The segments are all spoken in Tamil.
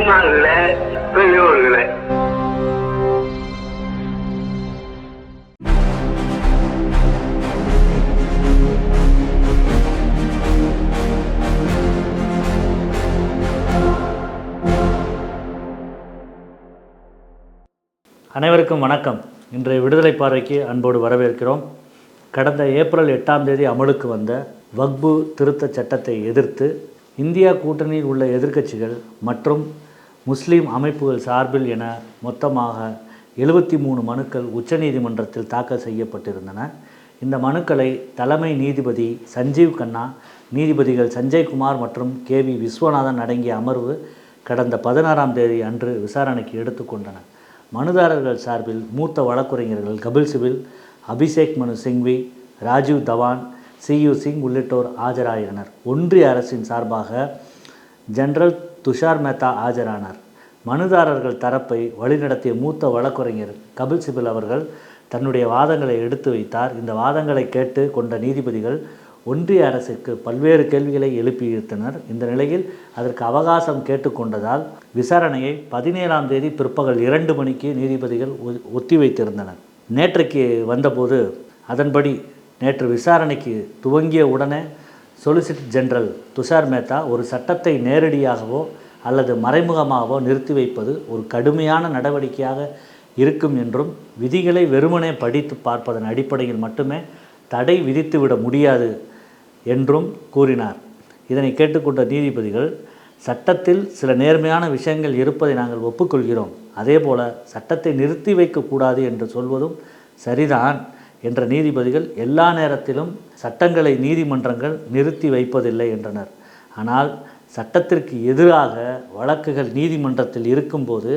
தாய்மார்கள பெரியோர்களே. அனைவருக்கும் வணக்கம். இன்றைய விடுதலை பார்வைக்கு அன்போடு வரவேற்கிறோம். கடந்த ஏப்ரல் எட்டாம் தேதி அமலுக்கு வந்த வக்பு திருத்த சட்டத்தை எதிர்த்து இந்தியா கூட்டணியில் உள்ள எதிர்க்கட்சிகள் மற்றும் முஸ்லீம் அமைப்புகள் சார்பில் என மொத்தமாக எழுபத்தி மூணு மனுக்கள் உச்சநீதிமன்றத்தில் தாக்கல் செய்யப்பட்டிருந்தன. இந்த மனுக்களை தலைமை நீதிபதி சஞ்சீவ் கண்ணா நீதிபதிகள் சஞ்சய்குமார் மற்றும் கே வி விஸ்வநாதன் அடங்கிய அமர்வு கடந்த பதினாறாம் தேதி அன்று விசாரணைக்கு எடுத்துக்கொண்டன மனுதாரர்கள் சார்பில் மூத்த வழக்குரைஞர்கள் கபில் சிபில் அபிஷேக் மனு சிங்வி ராஜீவ் தவான் சியு சிங் உள்ளிட்டோர் ஆஜராயினர். ஒன்றிய அரசின் சார்பாக ஜெனரல் துஷார் மேத்தா ஆஜரானார். மனுதாரர்கள் தரப்பை வழிநடத்திய மூத்த வழக்குரைஞர் கபில் சிபில் அவர்கள் தன்னுடைய வாதங்களை எடுத்து வைத்தார். இந்த வாதங்களை கேட்டு கொண்ட நீதிபதிகள் ஒன்றிய அரசுக்கு பல்வேறு கேள்விகளை எழுப்பியிருத்தனர் இந்த நிலையில் அதற்கு அவகாசம் கேட்டுக்கொண்டதால் விசாரணையை பதினேழாம் தேதி பிற்பகல் இரண்டு மணிக்கு நீதிபதிகள் ஒ- ஒத்திவைத்திருந்தனர் நேற்றைக்கு வந்தபோது அதன்படி நேற்று விசாரணைக்கு துவங்கிய உடனே சொலிசிட்டர் ஜெனரல் துஷார் மேத்தா ஒரு சட்டத்தை நேரடியாகவோ அல்லது மறைமுகமாகவோ நிறுத்தி வைப்பது ஒரு கடுமையான நடவடிக்கையாக இருக்கும் என்றும் விதிகளை வெறுமனே படித்து பார்ப்பதன் அடிப்படையில் மட்டுமே தடை விதித்துவிட முடியாது என்றும் கூறினார். இதனை கேட்டுக்கொண்ட நீதிபதிகள் சட்டத்தில் சில நேர்மையான விஷயங்கள் இருப்பதை நாங்கள் ஒப்புக்கொள்கிறோம். அதேபோல சட்டத்தை நிறுத்தி வைக்கக்கூடாது என்று சொல்வதும் சரிதான். என்ற நீதிபதிகள் எல்லா நேரத்திலும் சட்டங்களை நீதிமன்றங்கள் நிறுத்தி வைப்பதில்லை என்றனர். ஆனால் சட்டத்திற்கு எதிராக வழக்குகள் நீதிமன்றத்தில் இருக்கும்போது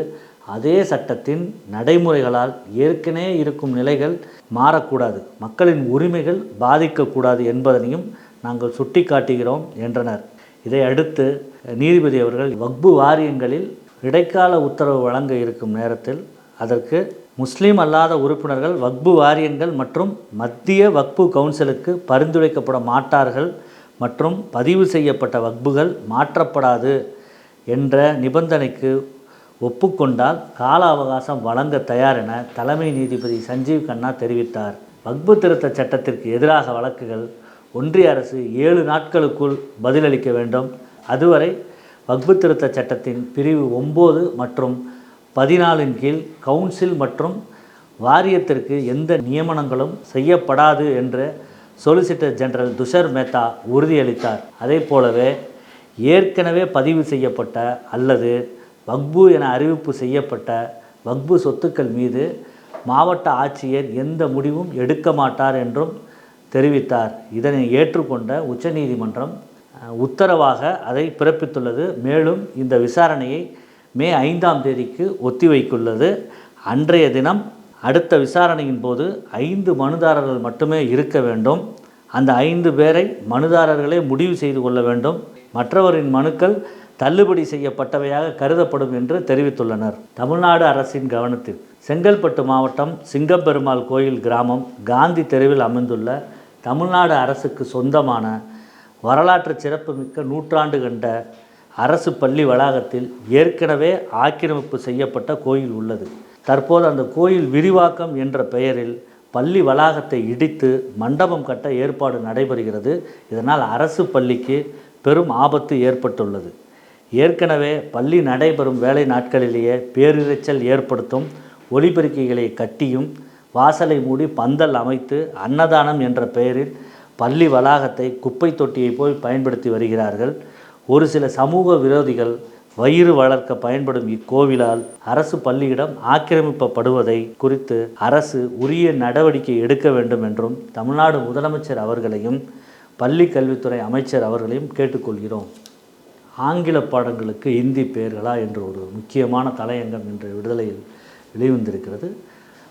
அதே சட்டத்தின் நடைமுறைகளால் ஏற்கனவே இருக்கும் நிலைகள் மாறக்கூடாது. மக்களின் உரிமைகள் பாதிக்கக்கூடாது என்பதனையும் நாங்கள் சுட்டிக்காட்டுகிறோம் என்றனர். இதை அடுத்து நீதிபதி அவர்கள் வக்பு வாரியங்களில் இடைக்கால உத்தரவு வழங்க இருக்கும் நேரத்தில் அதற்கு முஸ்லீம் அல்லாத உறுப்பினர்கள் வக்பு வாரியங்கள் மற்றும் மத்திய வக்பு கவுன்சிலுக்கு பரிந்துரைக்கப்பட மாட்டார்கள் மற்றும் பதிவு செய்யப்பட்ட வக்புகள் மாற்றப்படாது என்ற நிபந்தனைக்கு ஒப்புக்கொண்டால் கால அவகாசம் வழங்க தயார் என தலைமை நீதிபதி சஞ்சீவ் கண்ணா தெரிவித்தார். வக்பு திருத்த சட்டத்திற்கு எதிராக வழக்குகள் ஒன்றிய அரசு ஏழு நாட்களுக்குள் பதிலளிக்க வேண்டும். அதுவரை வக்பு திருத்த சட்டத்தின் பிரிவு ஒம்பது மற்றும் பதினாலின் கீழ் கவுன்சில் மற்றும் வாரியத்திற்கு எந்த நியமனங்களும் செய்யப்படாது என்று சொலிசிட்டர் ஜெனரல் துஷர் மேத்தா உறுதியளித்தார். அதே போலவே ஏற்கனவே பதிவு செய்யப்பட்ட அல்லது வக்பு என அறிவிப்பு செய்யப்பட்ட வக்பு சொத்துக்கள் மீது மாவட்ட ஆட்சியர் எந்த முடிவும் எடுக்க மாட்டார் என்றும் தெரிவித்தார். இதனை ஏற்றுக்கொண்ட உச்சநீதிமன்றம் உத்தரவாக அதை பிறப்பித்துள்ளது. மேலும் இந்த விசாரணையை மே ஐந்தாம் தேதிக்கு ஒத்திவைத்துள்ளது அன்றைய தினம் அடுத்த விசாரணையின் போது ஐந்து மனுதாரர்கள் மட்டுமே இருக்க வேண்டும். அந்த ஐந்து பேரை மனுதாரர்களே முடிவு செய்து கொள்ள வேண்டும். மற்றவரின் மனுக்கள் தள்ளுபடி செய்யப்பட்டவையாக கருதப்படும் என்று தெரிவித்துள்ளனர். தமிழ்நாடு அரசின் கவனத்தில் செங்கல்பட்டு மாவட்டம் சிங்கப்பெருமாள் கோயில் கிராமம் காந்தி தெருவில் அமைந்துள்ள தமிழ்நாடு அரசுக்கு சொந்தமான வரலாற்று சிறப்புமிக்க நூற்றாண்டு கண்ட அரசு பள்ளி வளாகத்தில் ஏற்கனவே ஆக்கிரமிப்பு செய்யப்பட்ட கோயில் உள்ளது. தற்போது அந்த கோயில் விரிவாக்கம் என்ற பெயரில் பள்ளி வளாகத்தை இடித்து மண்டபம் கட்ட ஏற்பாடு நடைபெறுகிறது. இதனால் அரசு பள்ளிக்கு பெரும் ஆபத்து ஏற்பட்டுள்ளது. ஏற்கனவே பள்ளி நடைபெறும் வேலை நாட்களிலேயே பேரிரைச்சல் ஏற்படுத்தும் ஒலிபெருக்கிகளை கட்டியும் வாசலை மூடி பந்தல் அமைத்து அன்னதானம் என்ற பெயரில் பள்ளி வளாகத்தை குப்பை தொட்டியை போல் பயன்படுத்தி வருகிறார்கள். ஒரு சில சமூக விரோதிகள் வயிறு வளர்க்க பயன்படும் இக்கோவிலால் அரசு பள்ளியிடம் ஆக்கிரமிப்பப்படுவதை குறித்து அரசு உரிய நடவடிக்கை எடுக்க வேண்டும் என்றும் தமிழ்நாடு முதலமைச்சர் அவர்களையும் பள்ளி கல்வித்துறை அமைச்சர் அவர்களையும் கேட்டுக்கொள்கிறோம். ஆங்கில பாடங்களுக்கு இந்தி பெயர்களா என்ற ஒரு முக்கியமான தலையங்கம் என்ற விடுதலையில் வெளிவந்திருக்கிறது.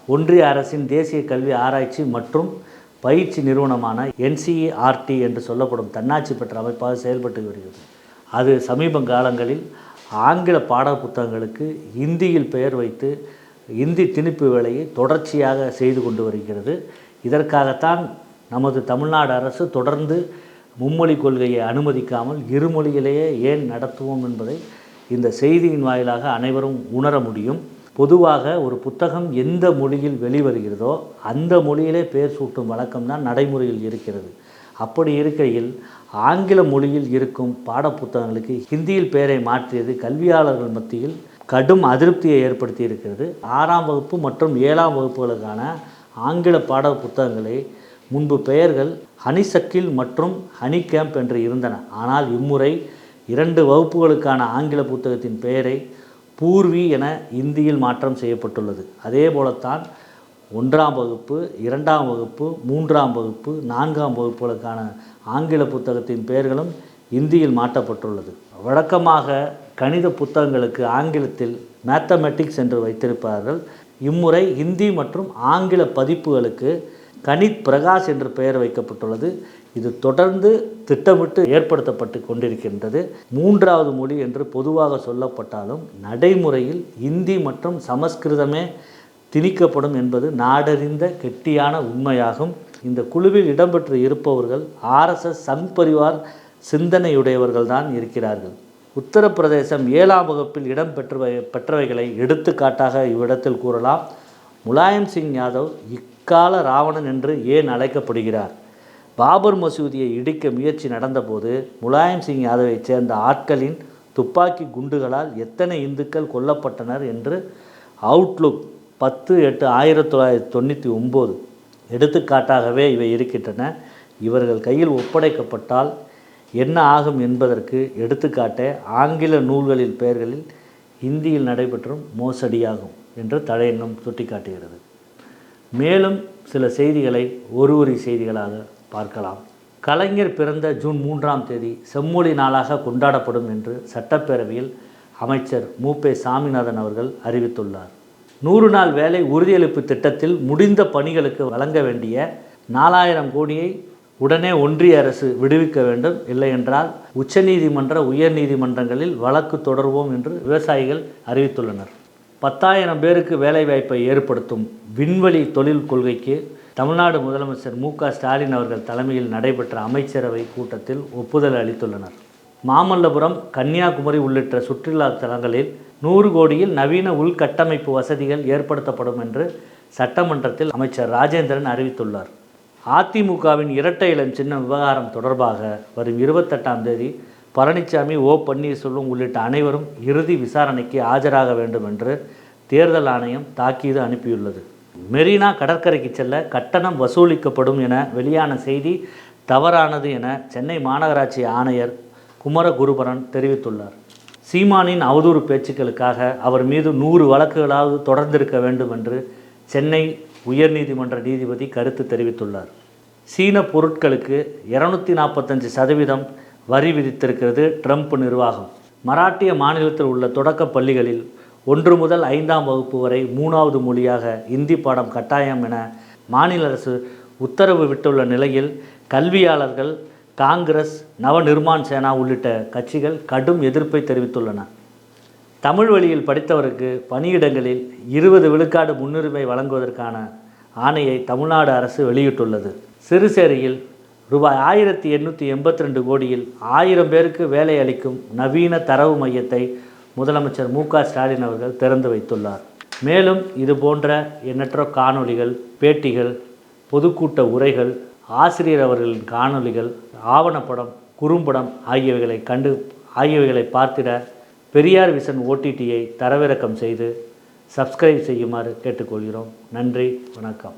ஒன்றிய அரசின் தேசிய கல்வி ஆராய்ச்சி மற்றும் பயிற்சி நிறுவனமான என்சிஇஆர்டி என்று சொல்லப்படும் தன்னாட்சி பெற்ற அமைப்பாக செயல்பட்டு வருகிறது. அது சமீப காலங்களில் ஆங்கில பாட புத்தகங்களுக்கு இந்தியில் பெயர் வைத்து இந்தி திணிப்பு வேலையை தொடர்ச்சியாக செய்து கொண்டு வருகிறது. இதற்காகத்தான் நமது தமிழ்நாடு அரசு தொடர்ந்து மும்மொழி கொள்கையை அனுமதிக்காமல் இருமொழியிலேயே ஏன் நடத்துவோம் என்பதை இந்த செய்தியின் வாயிலாக அனைவரும் உணர முடியும். பொதுவாக ஒரு புத்தகம் எந்த மொழியில் வெளிவருகிறதோ அந்த மொழியிலே பெயர் சூட்டும் வழக்கம் தான் நடைமுறையில் இருக்கிறது. அப்படி இருக்கையில் ஆங்கில மொழியில் இருக்கும் பாடப்புத்தகங்களுக்கு ஹிந்தியில் பெயரை மாற்றியது கல்வியாளர்கள் மத்தியில் கடும் அதிருப்தியை ஏற்படுத்தி இருக்கிறது ஆறாம் வகுப்பு மற்றும் ஏழாம் வகுப்புகளுக்கான ஆங்கில பாட புத்தகங்களை முன்பு பெயர்கள் ஹனிசக்கில் மற்றும் ஹனி கேம்ப் என்று இருந்தன. ஆனால் இம்முறை இரண்டு வகுப்புகளுக்கான ஆங்கில புத்தகத்தின் பெயரை பூர்வி என இந்தியில் மாற்றம் செய்யப்பட்டுள்ளது. அதே போலத்தான் ஒன்றாம் வகுப்பு இரண்டாம் வகுப்பு மூன்றாம் வகுப்பு நான்காம் வகுப்புகளுக்கான ஆங்கில புத்தகத்தின் பெயர்களும் இந்தியில் மாற்றப்பட்டுள்ளது. வழக்கமாக கணித புத்தகங்களுக்கு ஆங்கிலத்தில் மேத்தமெட்டிக்ஸ் என்று வைத்திருப்பார்கள். இம்முறை ஹிந்தி மற்றும் ஆங்கில பதிப்புகளுக்கு கணித் பிரகாஷ் என்று பெயர் வைக்கப்பட்டுள்ளது. இது தொடர்ந்து திட்டமிட்டு ஏற்படுத்தப்பட்டு கொண்டிருக்கின்றது. மூன்றாவது மொழி என்று பொதுவாக சொல்லப்பட்டாலும் நடைமுறையில் இந்தி மற்றும் சமஸ்கிருதமே திணிக்கப்படும் என்பது நாடறிந்த கெட்டியான உண்மையாகும். இந்த குழுவில் இடம்பெற்று இருப்பவர்கள் ஆர்எஸ்எஸ் சங் பரிவார் சிந்தனையுடையவர்கள் தான் இருக்கிறார்கள். உத்தரப்பிரதேசம் ஏழாம் வகுப்பில் இடம்பெற்றவை பெற்றவைகளை எடுத்துக்காட்டாக இவ்விடத்தில் கூறலாம். முலாயம் சிங் யாதவ் இக்கால ராவணன் என்று ஏன் அழைக்கப்படுகிறார்? பாபர் மசூதியை இடிக்க முயற்சி நடந்தபோது முலாயம் சிங் யாதவைச் சேர்ந்த ஆட்களின் துப்பாக்கி குண்டுகளால் எத்தனை இந்துக்கள் கொல்லப்பட்டனர் என்று அவுட்லுக் பத்து எட்டு ஆயிரத்தி தொள்ளாயிரத்தி தொண்ணூற்றி ஒம்பது எடுத்துக்காட்டாகவே இவை இருக்கின்றன. இவர்கள் கையில் ஒப்படைக்கப்பட்டால் என்ன ஆகும் என்பதற்கு எடுத்துக்காட்டே ஆங்கில நூல்களின் பெயர்களில் இந்தியில் நடைபெற்றும் மோசடியாகும் என்று தலையங்கம் சுட்டிக்காட்டுகிறது. மேலும் சில செய்திகளை ஒரு ஒரு செய்திகளாக பார்க்கலாம். கலைஞர் பிறந்த ஜூன் மூன்றாம் தேதி செம்மொழி நாளாக கொண்டாடப்படும் என்று சட்டப்பேரவையில் அமைச்சர் மூபே சாமிநாதன் அவர்கள் அறிவித்துள்ளார். நூறு நாள் வேலை உறுதியளிப்பு திட்டத்தில் முடிந்த பணிகளுக்கு வழங்க வேண்டிய நாலாயிரம் கோடியை உடனே ஒன்றிய அரசு விடுவிக்க வேண்டும். இல்லை என்றால் உச்சநீதிமன்ற உயர்நீதிமன்றங்களில் வழக்கு தொடர்வோம் என்று விவசாயிகள் அறிவித்துள்ளனர். பத்தாயிரம் பேருக்கு வேலைவாய்ப்பை ஏற்படுத்தும் விண்வெளி தொழில் கொள்கைக்கு தமிழ்நாடு முதலமைச்சர் மு க ஸ்டாலின் அவர்கள் தலைமையில் நடைபெற்ற அமைச்சரவை கூட்டத்தில் ஒப்புதல் அளித்துள்ளனர். மாமல்லபுரம் கன்னியாகுமரி உள்ளிட்ட சுற்றுலா தலங்களில் நூறு கோடியில் நவீன உள்கட்டமைப்பு வசதிகள் ஏற்படுத்தப்படும் என்று சட்டமன்றத்தில் அமைச்சர் ராஜேந்திரன் அறிவித்துள்ளார். அதிமுகவின் இரட்டை இளம் சின்ன விவகாரம் தொடர்பாக வரும் இருபத்தெட்டாம் தேதி பழனிசாமி ஓ பன்னீர்செல்வம் உள்ளிட்ட அனைவரும் இறுதி விசாரணைக்கு ஆஜராக வேண்டும் என்று தேர்தல் ஆணையம் தாக்கீது அனுப்பியுள்ளது. மெரினா கடற்கரைக்கு செல்ல கட்டணம் வசூலிக்கப்படும் என வெளியான செய்தி தவறானது என சென்னை மாநகராட்சி ஆணையர் குமரகுருபரன் தெரிவித்துள்ளார். சீமானின் அவதூறு பேச்சுக்களுக்காக அவர் மீது நூறு வழக்குகளாவது தொடர்ந்திருக்க வேண்டும் என்று சென்னை உயர்நீதிமன்ற நீதிபதி கருத்து தெரிவித்துள்ளார். சீன பொருட்களுக்கு இரநூத்தி நாற்பத்தஞ்சு சதவீதம் வரி விதித்திருக்கிறது ட்ரம்ப் நிர்வாகம். மராட்டிய மாநிலத்தில் உள்ள தொடக்கப் பள்ளிகளில் ஒன்று முதல் ஐந்தாம் வகுப்பு வரை மூணாவது மொழியாக இந்தி பாடம் கட்டாயம் என மாநில அரசு உத்தரவு விட்டுள்ள நிலையில் கல்வியாளர்கள் காங்கிரஸ் நவநிர்மாண் சேனா உள்ளிட்ட கட்சிகள் கடும் எதிர்ப்பை தெரிவித்துள்ளன. தமிழ் வழியில் படித்தவருக்கு பணியிடங்களில் இருபது விழுக்காடு முன்னுரிமை வழங்குவதற்கான ஆணையை தமிழ்நாடு அரசு வெளியிட்டுள்ளது. சிறுசேரியில் ரூபாய் ஆயிரத்தி எண்ணூற்றி எண்பத்தி ரெண்டு கோடியில் ஆயிரம் பேருக்கு வேலை அளிக்கும் நவீன தரவு மையத்தை முதலமைச்சர் மு க ஸ்டாலின் அவர்கள் திறந்து வைத்துள்ளார். மேலும் இது போன்ற எண்ணற்ற காணொளிகள் பேட்டிகள் பொதுக்கூட்ட உரைகள் ஆசிரியர் அவர்களின் காணொளிகள் ஆவணப்படம் குறும்படம் ஆகியவைகளை கண்டு ஆகியவைகளை பார்த்திட பெரியார் விசன் ஓடிடியை தரவிறக்கம் செய்து சப்ஸ்கிரைப் செய்யுமாறு கேட்டுக்கொள்கிறோம். நன்றி வணக்கம்.